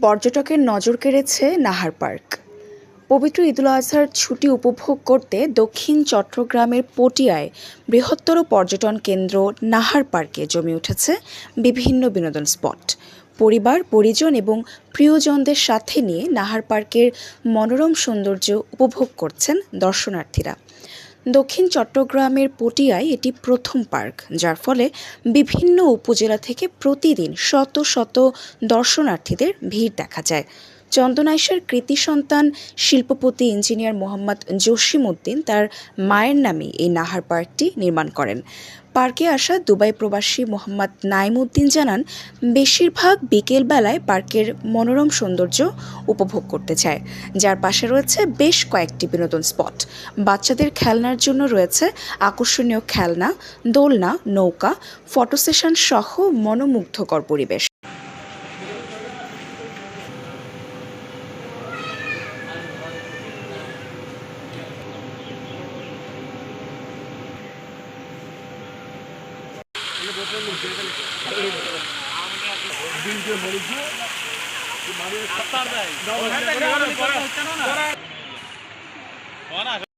পর্যটকের নজর কেড়েছে নাহার পার্ক। পবিত্র ঈদুল আজহার ছুটি উপভোগ করতে দক্ষিণ চট্টগ্রামের পটিয়ায় বৃহত্তর পর্যটন কেন্দ্র নাহার পার্কে জমে উঠেছে বিভিন্ন বিনোদন স্পট। পরিবার, পরিজন এবং প্রিয়জনদের সাথে নিয়ে নাহার পার্কের মনোরম সৌন্দর্য উপভোগ করছেন দর্শনার্থীরা। দক্ষিণ চট্টগ্রামের পটিয়ায় এটি প্রথম পার্ক, যার ফলে বিভিন্ন উপজেলা থেকে প্রতিদিন শত শত দর্শনার্থীদের ভিড় দেখা যায়। চন্দনাইশের কৃতি সন্তান শিল্পপতি ইঞ্জিনিয়ার মোহাম্মদ জসিম উদ্দিন তার মায়ের নামে এই নাহার পার্কটি নির্মাণ করেন। পার্কে আসা দুবাই প্রবাসী মোহাম্মদ নাইম উদ্দিন জানান, বেশিরভাগ বিকেলবেলায় পার্কের মনোরম সৌন্দর্য উপভোগ করতে চায়। যার পাশে রয়েছে বেশ কয়েকটি বিনোদন স্পট। বাচ্চাদের খেলনার জন্য রয়েছে আকর্ষণীয় খেলনা, দোলনা, নৌকা, ফটো সেশন সহ মনোমুগ্ধকর পরিবেশ। দিনকে মরেছে